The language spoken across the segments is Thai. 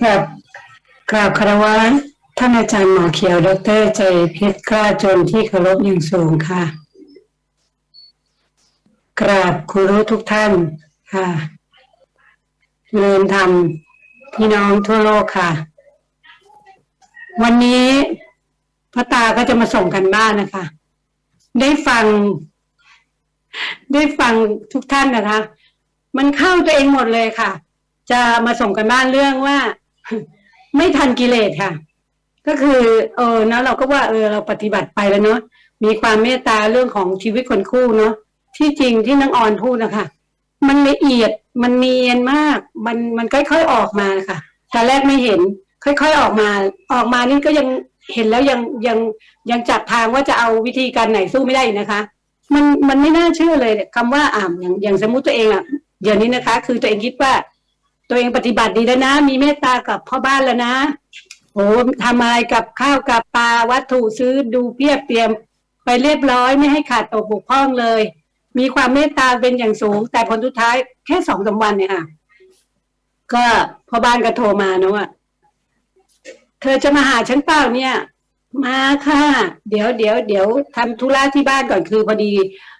ครับกราบคารวะท่านอาจารย์หมอเขียวดรใจเพชรกล้าจนที่เคารพอย่างสูงค่ะ กราบครูรู้ทุกท่านค่ะเรียนธรรมพี่น้องทั่วโลกค่ะ วันนี้พระตาก็จะมาส่งกันบ้านนะคะ ได้ฟัง ได้ฟังทุกท่านนะคะ มันเข้าตัวเองหมดเลยค่ะ จะมาส่งกันบ้านเรื่องว่า ไม่ทันกิเลสค่ะ ก็คือ เออเนาะเราก็ว่าเออเราปฏิบัติไปแล้วเนาะมีความเมตตาเรื่องของชีวิตคนคู่เนาะที่จริงที่นังออนพูดนะคะมันละเอียดมันเนียนมาก มันมันค่อยๆออกมาค่ะตอนแรกไม่เห็น ค่อยๆออกมา ออกมานี่ก็ยังเห็นแล้วยังยังยังจับทางว่าจะเอาวิธีการไหนสู้ไม่ได้นะคะ มันมันไม่น่าเชื่อเลยคำว่าอ่าอย่างอย่างสมมุติตัวเองอะเดี๋ยวนี้นะคะ คือตัวเองคิดว่า ตัวเองปฏิบัติดีแล้วนะ มีเมตตากับพ่อบ้านแล้วนะโอ้ทำอะไรกับข้าวกับปลาวัตถุซื้อดูเพียบเตรียมไปเรียบร้อยไม่ให้ขาดตกบกพร่องเลย มีความเมตตาเป็นอย่างสูง แต่ผลสุดท้ายแค่สองสามวันเนี่ยค่ะ ก็พ่อบ้านก็โทรมานะว่าเธอจะมาหาฉันเปล่าเนี่ย มาค่ะ เดี๋ยวเดี๋ยวเดี๋ยวทำธุระที่บ้านก่อนคือพอดี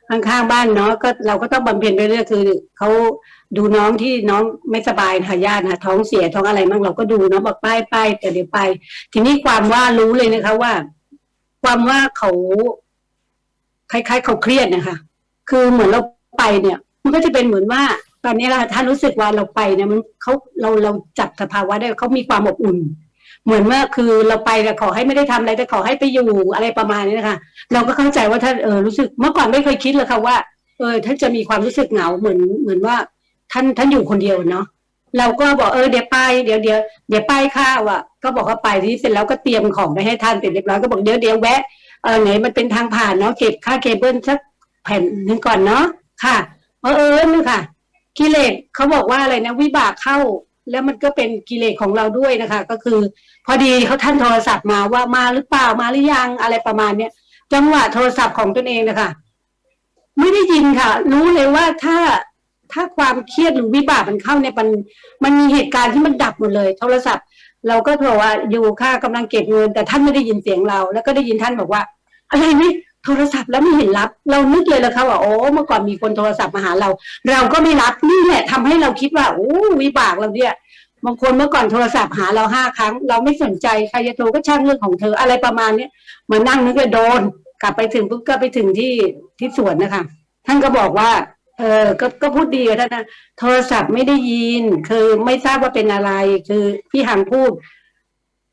ข้างๆบ้านเนาะก็เราก็ต้องบำเพ็ญไปเรื่อยคือเขาดูน้องที่น้องไม่สบายค่ะญาตินะท้องเสียท้องอะไรมั่งเราก็ดูเนาะบอกไปไปแต่เดี๋ยวไป ทีนี้ความว่ารู้เลยนะคะ ว่า ความว่าเขาคล้ายๆเขาเครียดนะคะ คือเหมือนเราไปเนี่ย มันก็จะเป็นเหมือนว่า ตอนนี้เราท่านรู้สึกว่าเราไปเนี่ยมันเขาเราเราจับสภาวะได้เขามีความอบอุ่น เหมือนว่าคือเราไปแต่ขอให้ไม่ได้ทำอะไรแต่ขอให้ไปอยู่อะไรประมาณนี้นะคะเราก็เข้าใจว่าท่านเออรู้สึกเมื่อก่อนไม่เคยคิดเลยค่ะว่าเออท่านจะมีความรู้สึกเหงาเหมือนเหมือนว่าท่านท่านอยู่คนเดียวเนาะเราก็บอกเออเดี๋ยวไปเดี๋ยวเดี๋ยวเดี๋ยวไปข้าวอะ ก็บอกว่าไปที่เสร็จแล้วก็เตรียมของไปให้ท่านเสร็จเรียบร้อยก็บอกเดี๋ยวเดี๋ยวแวะเออไหนมันเป็นทางผ่านเนาะเก็บค่าเคเบิลสักแผ่นหนึ่งก่อนเนาะค่ะเออเออนี่ค่ะกิเลสเขาบอกว่าอะไรนะวิบากเข้า แล้วมันก็เป็นกิเลสของเราด้วยนะคะ ก็คือ พอดีเขาท่านโทรศัพท์มาว่ามาหรือเปล่ามาหรือยังอะไรประมาณเนี้ยจังหวะโทรศัพท์ของตนเองนะคะไม่ได้ยินค่ะ รู้เลยว่าถ้าถ้าความเครียดหรือวิบากมันเข้าเนี่ยมันมันมีเหตุการณ์ที่มันดับหมดเลย โทรศัพท์ เราก็โทรว่าอยู่ค่ากำลังเก็บเงิน แต่ท่านไม่ได้ยินเสียงเรา แล้วก็ได้ยินท่านบอกว่า อะไรนี่ โทรศัพท์แล้วไม่เห็นรับ เรานึกเลยละคะว่าโอ้เมื่อก่อนมีคนโทรศัพท์มาหาเรา เราก็ไม่รับนี่แหละทำให้เราคิดว่าโอ้วิบากเราเนี่ยบางคนเมื่อก่อนโทรศัพท์หาเราห้าครั้ง เราไม่สนใจใครจะโทรก็ช่างเรื่องของเธออะไรประมาณเนี้ยมานั่งนึกเลยโดน กลับไปถึงปุ๊บก็ไปถึงที่ที่สวนนะคะ ท่านก็บอกว่า เออก็ก็พูดดีกับท่านนะโทรศัพท์ไม่ได้ยิน คือไม่ทราบว่าเป็นอะไร คือพี่หังพูด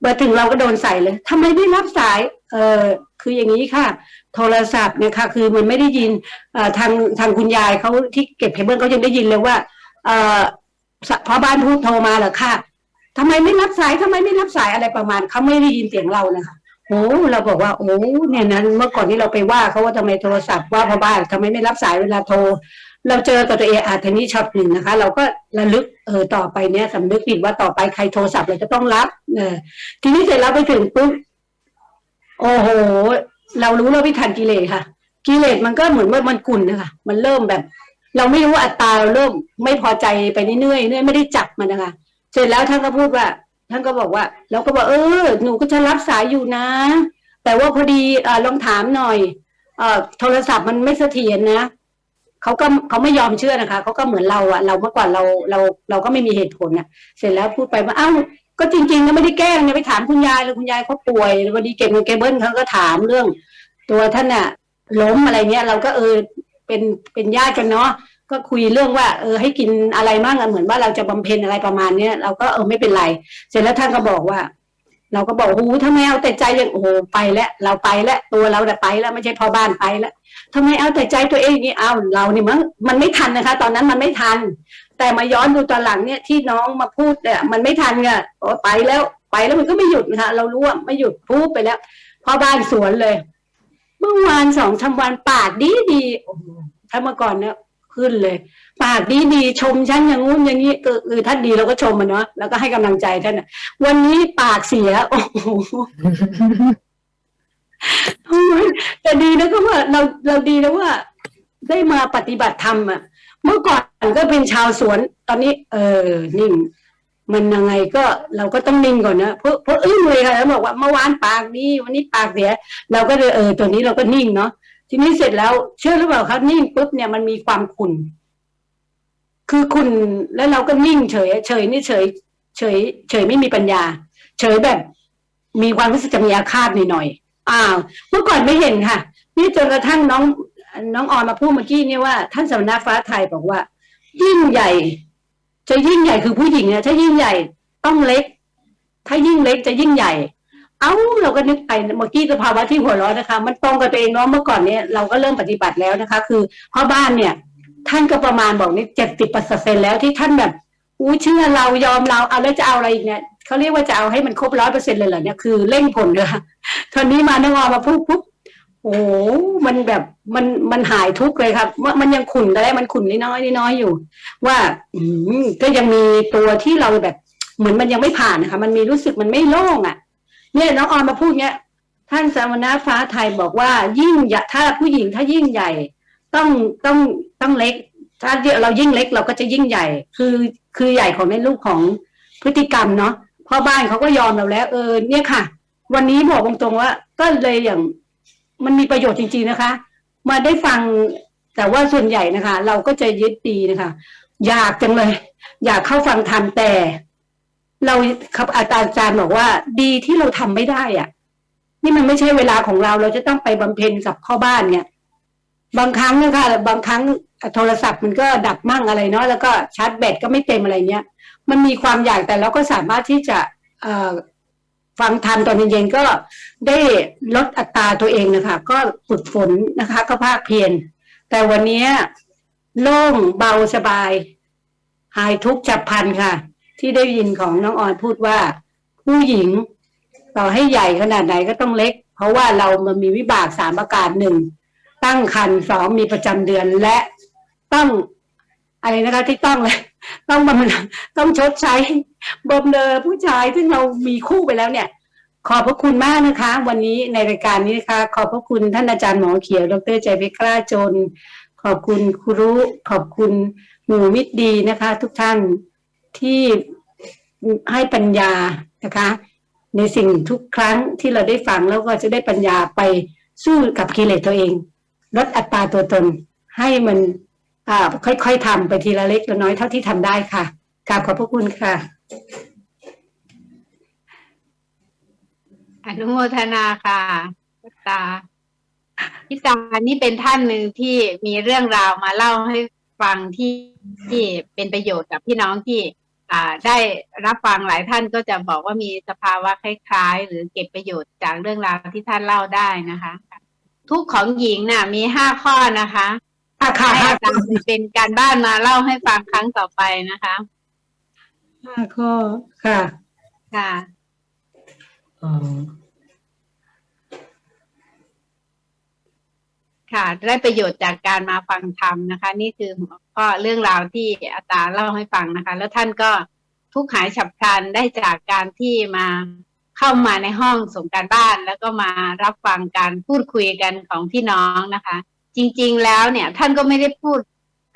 มาถึงเราก็โดนใส่เลยทำไมไม่รับสาย เออคืออย่างนี้ค่ะ โทรศัพท์เนี่ยค่ะ คือมันไม่ได้ยินทางทางคุณยายเขาที่เก็บเคเบิลเขายังได้ยินเลยว่าเออพอบ้านพูดโทรมาเหรอค่ะทำไมไม่รับสายทำไมไม่รับสายอะไรประมาณเขาไม่ได้ยินเสียงเรานะคะโอ้เราบอกว่าโอ้เนี่ยนั้นเมื่อก่อนที่เราไปว่าเขาว่าทำไมโทรศัพท์ว่าพ่อบ้านทำไมไม่รับสายเวลาโทร เราเจอกับตัวเองอาทีนี้ช็อตหนึ่งนะคะ เราก็ระลึกเออต่อไปเนี้ยสำนึกผิดว่าต่อไปใครโทรศัพท์เราจะต้องรับเออทีนี้เสร็จแล้วไปถึงปุ๊บ โอ้โห เรารู้เราไม่ทันกิเลสค่ะ กิเลสมันก็เหมือนว่ามันกุ่นนะคะมันเริ่มแบบ เราไม่รู้อัตตราเราเริ่มไม่พอใจไปเรื่อยๆเนื่อยไม่ได้จับมันนะคะ เสร็จแล้วท่านก็พูดว่า ท่านก็บอกว่าเราก็บอกเออ หนูก็จะรับสายอยู่นะ แต่ว่าพอดีเออลองถามหน่อยเออโทรศัพท์มันไม่เสถียรนะเขาก็เขาไม่ยอมเชื่อนะคะเขาก็เหมือนเราอะเราเมื่อก่อนเราเราเราก็ไม่มีเหตุผลอะเสร็จแล้วพูดไปว่าอ้าว ก็จริงๆก็ไม่ได้แกล้งเนี่ยไปถามคุณยายเลยคุณยายเขาป่วยพอดีเก็บเงินแกเบิ้ลเขาก็ถามเรื่อง ตัวท่านอะล้มอะไรเงี้ย เราก็เออเป็นเป็นญาติกันเนาะก็คุยเรื่องว่าเออให้กินอะไรบ้างอะเหมือนว่าเราจะบำเพ็ญอะไรประมาณเนี้ยเราก็เออไม่เป็นไร เสร็จแล้วท่านก็บอกว่า เราก็บอกโอ้โหทำไมเอาแต่ใจอย่างโอ้โหไปแล้วเราไปแล้วตัวเราแต่ไปแล้วไม่ใช่พอบ้านไปแล้วทำไมเอาแต่ใจตัวเองอย่างนี้เอาเราเนี่ยมันมันไม่ทันนะคะ ตอนนั้นมันไม่ทัน แต่มาย้อนดูตอนหลังเนี่ยที่น้องมาพูดเนี่ยมันไม่ทันไงโอ้ไปแล้วไปแล้วมันก็ไม่หยุดนะคะเรารู้ว่าไม่หยุดพูดไปแล้วพอบ้านสวนเลย เมื่อวานสองทำวันปากดีดีโอ้ถ้าเมื่อก่อนเนี่ย ขึ้นเลย ปากดีดีชมฉันอย่างงู้นอย่างนี้ก็คือท่านดีเราก็ชมมันเนาะแล้วก็ให้กำลังใจท่านวันนี้ปากเสีย โอ้โหแต่ดีนะก็ว่าเราเราดีนะว่า ได้มาปฏิบัติธรรมอะ เมื่อก่อนก็เป็นชาวสวน ตอนนี้ เออนิ่งมันยังไงก็เราก็ต้องนิ่งก่อนนะเพราะเพราะอึ้งเลยค่ะแล้วบอกว่าเมื่อวานปากดีวันนี้ปากเสีย เราก็เลยเออตัวนี้เราก็นิ่งเนาะ ทีนี้เสร็จแล้วเชื่อหรือเปล่าครับนิ่งปุ๊บเนี่ยมันมีความขุ่นคือขุ่นแล้วเราก็นิ่งเฉย เฉยนี่เฉย เฉย เฉยไม่มีปัญญา เฉยแบบ มีความรู้สึกจะมีอาฆาตหน่อยๆอ้าวเมื่อก่อนไม่เห็นค่ะ นี่จนกระทั่งน้องน้องออนมาพูดเมื่อกี้เนี่ยว่า ท่านสมณฟ้าไทยบอกว่า ยิ่งใหญ่ จะยิ่งใหญ่คือผู้หญิงเนี่ยถ้ายิ่งใหญ่ต้องเล็ก ถ้ายิ่งเล็กจะยิ่งใหญ่ เอ้าเราก็นึกไปเมื่อกี้สภาวะที่หัวเร้อนนะคะ มันตรงกับตัวเองเนาะเมื่อก่อนเนี่ยเราก็เริ่มปฏิบัติแล้วนะคะ คือพ่อบ้านเนี่ย ท่านก็ประมาณบอกนี่เจ็ดสิบเปอร์เซ็นแล้วที่ท่านแบบอู้เชื่อเรายอมเราเอาแล้วจะเอาอะไรอีกเนี่ยเขาเรียกว่าจะเอาให้มันครบร้อยเปอร์เซ็นเลยเหรอเนี่ยคือเร่งผลเลยค่ะตอนนี้มาน้ออมาพูดปุ๊บโอ้โหมันแบบมันมันหายทุกเลยครับ ว่ามันยังขุ่นก็ได้มันขุ่นน้อยๆน้อยอยู่ ว่า อืมก็ยังมีตัวที่เราแบบ เหมือนมันยังไม่ผ่านนะคะ มันมีรู้สึกมันไม่โล่งอะ เนี่ยน้องออนมาพูดเนี้ยท่านสามณฟ้าไทยบอกว่า ยิ่งใหญ่ถ้าผู้หญิงถ้ายิ่งใหญ่ ต้องต้องต้องเล็ก ถ้าเรายิ่งเล็กเราก็จะยิ่งใหญ่ คือคือใหญ่ของในรูปของพฤติกรรมเนาะพ่อบ้านเขาก็ยอมเราแล้ว เออเนี่ยค่ะ วันนี้บอกตรงๆว่า ก็เลยอย่างมันมีประโยชน์จริง ๆนะคะ มาได้ฟังแต่ว่าส่วนใหญ่นะคะ เราก็จะยึดดีนะคะ อยากจังเลย อยากเข้าฟังธรรมแต่ เราครับอาจารย์บอกว่า ดีที่เราทำไม่ได้อะ นี่มันไม่ใช่เวลาของเรา เราจะต้องไปบำเพ็ญกับพ่อบ้านเนี่ย บางครั้งนะคะบางครั้งโทรศัพท์มันก็ดับมั่งอะไรเนาะแล้วก็ชาร์จแบตก็ไม่เต็มอะไรเนี้ยมันมีความอยากแต่เราก็สามารถที่จะฟังธรรมตอนเย็นๆก็ได้ลดอัตราตัวเองนะคะ ก็ฝึกฝนนะคะ ก็ภาคเพียรแต่วันนี้โล่งเบาสบาย หายทุกข์จับพันค่ะ ที่ได้ยินของน้องออนพูดว่า ผู้หญิงต่อให้ใหญ่ขนาดไหนก็ต้องเล็ก เพราะว่าเรามันมีวิบากสามประการหนึ่งตั้งคันสองมีประจำเดือนและต้องอะไรนะคะที่ต้องเลยต้องบำต้องชดใช้บำเนอผู้ชายซึ่งเรามีคู่ไปแล้วเนี่ย ขอบพระคุณมากนะคะ วันนี้ในรายการนี้นะคะ ขอบพระคุณท่านอาจารย์หมอเขียว ดรใจเพชรกล้าจน ขอบคุณครูรู้ขอบคุณหมู่มิตรดีนะคะ ทุกท่าน ที่ให้ปัญญานะคะ ในสิ่งทุกครั้งที่เราได้ฟังแล้วก็จะได้ปัญญาไปสู้กับกิเลสตัวเอง ลดอัตราตัวตนให้มันค่อยๆทำไปทีละเล็กละน้อยเท่าที่ทำได้ค่ะกราบขอบพระคุณค่ะ อนุโมทนาค่ะพี่ตาพี่ตานี่เป็นท่านหนึ่งที่มีเรื่องราวมาเล่าให้ฟังที่ที่เป็นประโยชน์กับพี่น้องที่ ได้รับฟังหลายท่านก็จะบอกว่ามีสภาวะคล้ายๆ หรือเก็บประโยชน์จากเรื่องราวที่ท่านเล่าได้นะคะ ทุกข์ของหญิงน่ะ มีห้าข้อนะคะค่ะค่ะให้ห้าอาจารย์เป็นการบ้านมาเล่าให้ฟังครั้งต่อไปนะคะห้าข้อค่ะ ค่ะอ๋อ ค่ะ ได้ประโยชน์จากการมาฟังธรรมนะคะ นี่คือหัวข้อเรื่องราวที่อาจารย์เล่าให้ฟังนะคะ แล้วท่านก็ทุกหายฉับพลันได้จากการที่มาเข้ามาในห้องส่งการบ้าน แล้วก็มารับฟังการพูดคุยกันของพี่น้องนะคะ จริง ๆ แล้วเนี่ย ท่านก็ไม่ได้พูด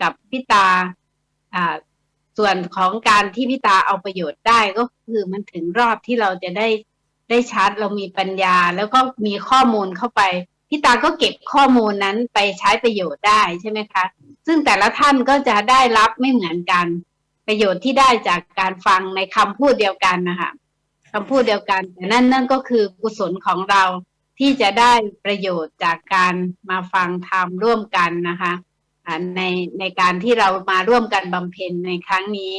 กับพี่ตาอ่าส่วนของการที่พี่ตาเอาประโยชน์ได้ก็คือมันถึงรอบที่เราจะได้ได้ชัดเรามีปัญญา แล้วก็มีข้อมูลเข้าไป พี่ตาก็เก็บข้อมูลนั้นไปใช้ประโยชน์ได้ใช่ไหมคะ ซึ่งแต่ละท่านก็จะได้รับไม่เหมือนกัน ประโยชน์ที่ได้จากการฟังในคำพูดเดียวกันนะคะคำพูดเดียวกันแต่นั่นนั่นก็คือกุศลของเราที่จะได้ประโยชน์จากการมาฟังธรรมร่วมกันนะคะในในการที่เรามาร่วมกันบำเพ็ญในครั้งนี้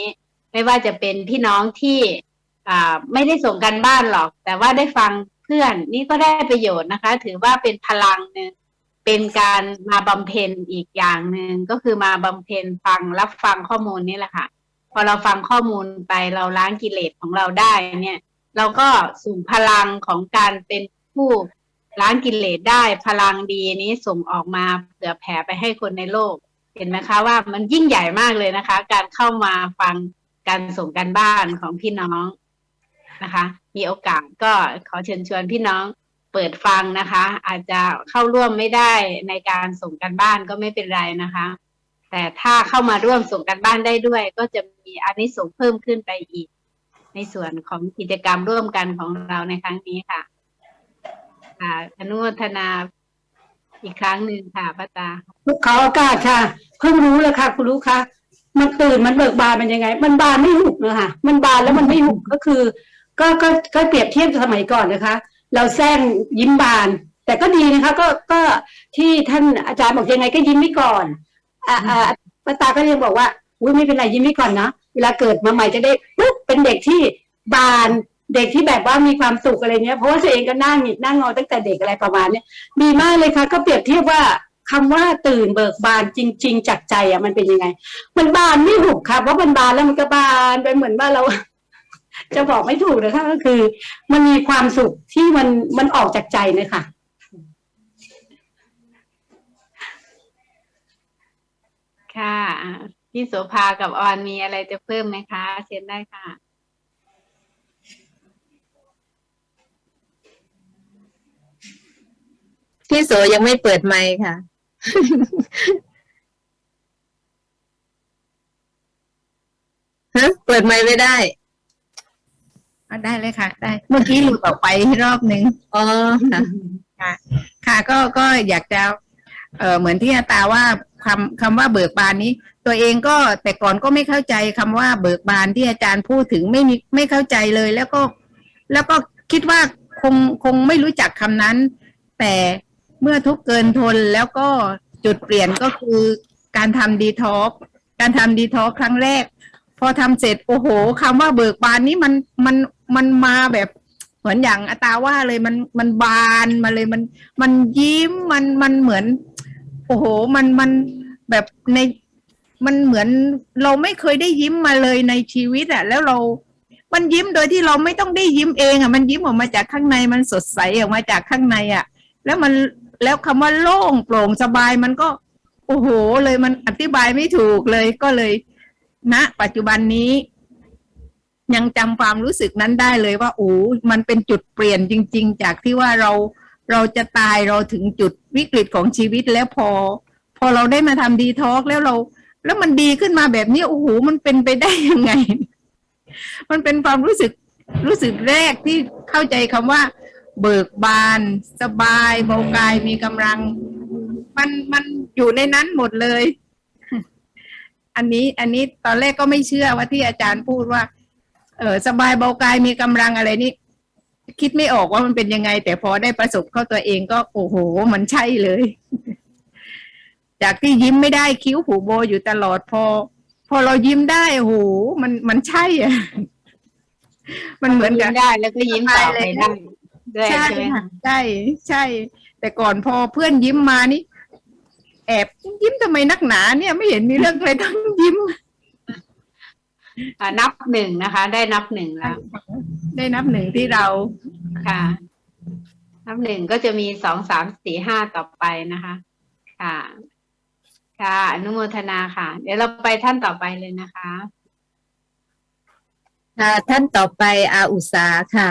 ไม่ว่าจะเป็นพี่น้องที่ไม่ได้ส่งกันบ้านหรอก แต่ว่าได้ฟัง เพื่อนนี่ก็ได้ประโยชน์นะคะ ถือว่าเป็นพลังหนึ่งเป็นการมาบำเพ็ญอีกอย่างหนึ่งก็คือมาบำเพ็ญฟังรับฟังข้อมูลนี่แหละค่ะ พอเราฟังข้อมูลไปเราล้างกิเลสของเราได้เนี่ย เราก็ส่งพลังของการเป็นผู้ล้างกิเลสได้พลังดีนี้ส่งออกมาเผื่อแผ่ไปให้คนในโลก เห็นไหมคะว่ามันยิ่งใหญ่มากเลยนะคะ การเข้ามาฟังการส่งการบ้านของพี่น้อง นะคะ มีโอกาสก็ขอเชิญชวนพี่น้องเปิดฟังนะคะ อาจจะเข้าร่วมไม่ได้ในการส่งการบ้านก็ไม่เป็นไรนะคะ แต่ถ้าเข้ามาร่วมส่งการบ้านได้ด้วย ก็จะมีอานิสงส์เพิ่มขึ้นไปอีก ในส่วนของกิจกรรมร่วมกันของเราในครั้งนี้ค่ะอนุโมทนาอีกครั้งหนึ่งค่ะป้าตาลุกเขาอโอกาสค่ะ เพิ่งรู้เลยค่ะ คุณรู้คะมันตื่นมันเบิกบานมันยังไง มันบานไม่หุบนะคะมันบานแล้วมันไม่หุบก็คือ ก็ก็ก็เปรียบเทียบสมัยก่อนนะคะ เราแซงยิ้มบาน แต่ก็ดีนะคะ ก็ก็ที่ท่านอาจารย์บอกยังไงก็ยิ้มไว้ก่อนอ่าอ่าป้าตาก็ยังบอกว่าอุ้ยไม่เป็นไรยิ้มไว้ก่อนนะเวลาเกิดมาใหม่จะได้ปุ๊บเป็นเด็กที่บานเด็กที่แบบว่ามีความสุขอะไรเงี้ยเพราะว่าตัวเองก็นั่งหงิดนั่งงอตั้งแต่เด็กอะไรประมาณเนี้ยดีมากเลยค่ะ ก็เปรียบเทียบว่าคำว่าตื่นเบิกบานจริง ๆจากใจอะมันเป็นยังไง มันบานไม่หุบค่ะเพราะมันบานแล้วมันก็บานไปเหมือนว่าเรา จะบอกไม่ถูกนะคะก็คือ มันมีความสุขที่มันมันออกจากใจเลยค่ะ ค่ะอ่าพี่โสภากับออนมีอะไรจะเพิ่มไหมคะเชิญได้ค่ะพี่โสยังไม่เปิดไมค์ค่ะ ฮะ เปิดไมค์ไม่ได้อะ ได้เลยค่ะ ได้ เมื่อกี้หลุดออกไปรอบหนึ่งอ๋อค่ะ ค่ะก็ก็อยากจะเอ่อเหมือนที่อาตาว่าคำคำว่าเบิกบานนี้ ตัวเองก็แต่ก่อนก็ไม่เข้าใจคำว่าเบิกบานที่อาจารย์พูดถึงไม่มีไม่เข้าใจเลย แล้วก็ แล้วก็คิดว่าคงคงไม่รู้จักคำนั้น แต่เมื่อทุกข์เกินทนแล้วก็จุดเปลี่ยนก็คือการทำดีท็อกการทำดีท็อกครั้งแรก พอทำเสร็จโอ้โหคำว่าเบิกบานนี้มันมัน มันมาแบบเหมือนอย่างอาตาว่าเลยมันมันบานมาเลยมัน มันยิ้มมันมันเหมือน โอ้โห มันมันแบบในมันเหมือนเราไม่เคยได้ยิ้มมาเลยในชีวิตอะแล้วเรา มันยิ้มโดยที่เราไม่ต้องได้ยิ้มเองอะมันยิ้มออกมาจากข้างในมันสดใสออกมาจากข้างในอะแล้วมันแล้วคำว่าโล่งโปร่งสบายมันก็โอ้โหเลยมันอธิบายไม่ถูกเลยก็เลยณปัจจุบันนี้ ยังจำความรู้สึกนั้นได้เลยว่าโอ้มันเป็นจุดเปลี่ยนจริง ๆ จากที่ว่าเราเราจะตายเราถึงจุดวิกฤตของชีวิตแล้วพอ พอเราได้มาทำดีท็อกแล้วเรา แล้วมันดีขึ้นมาแบบนี้โอ้โหมันเป็นไปได้ยังไง มันเป็นความรู้สึกรู้สึกแรกที่เข้าใจคำว่า เบิกบาน สบายเบากายมีกำลัง มันมันอยู่ในนั้นหมดเลย อันนี้อันนี้ตอนแรกก็ไม่เชื่อว่าที่อาจารย์พูดว่า เออสบายเบากายมีกำลังอะไรนี่คิดไม่ออกว่ามันเป็นยังไง แต่พอได้ประสบเข้าตัวเองก็โอ้โห มันใช่เลย จากที่ยิ้มไม่ได้คิ้วผูโบอยู่ตลอดพอ พอเรายิ้มได้โอ้โหมันมันใช่อะมันเหมือนกับยิ้ได้ แล้วก็ยิ้มต่อไปได้ด้วยใช่ใช่ไหมค่ะคะใช่ใช่ แต่ก่อนพอเพื่อนยิ้มมานี่ แอบยิ้มทำไมนักหนาเนี่ยไม่เห็นมีเรื่องอะไรต้องยิ้มอ่า นับหนึ่งนะคะ ได้นับหนึ่งแล้ว ได้นับหนึ่งที่เราค่ะ นับหนึ่งก็จะมีสองสามสี่ห้าต่อไปนะคะ ค่ะ ค่ะอนุโมทนาค่ะ เดี๋ยวเราไปท่านต่อไปเลยนะคะ ค่ะท่านต่อไปอาอุษาค่ะ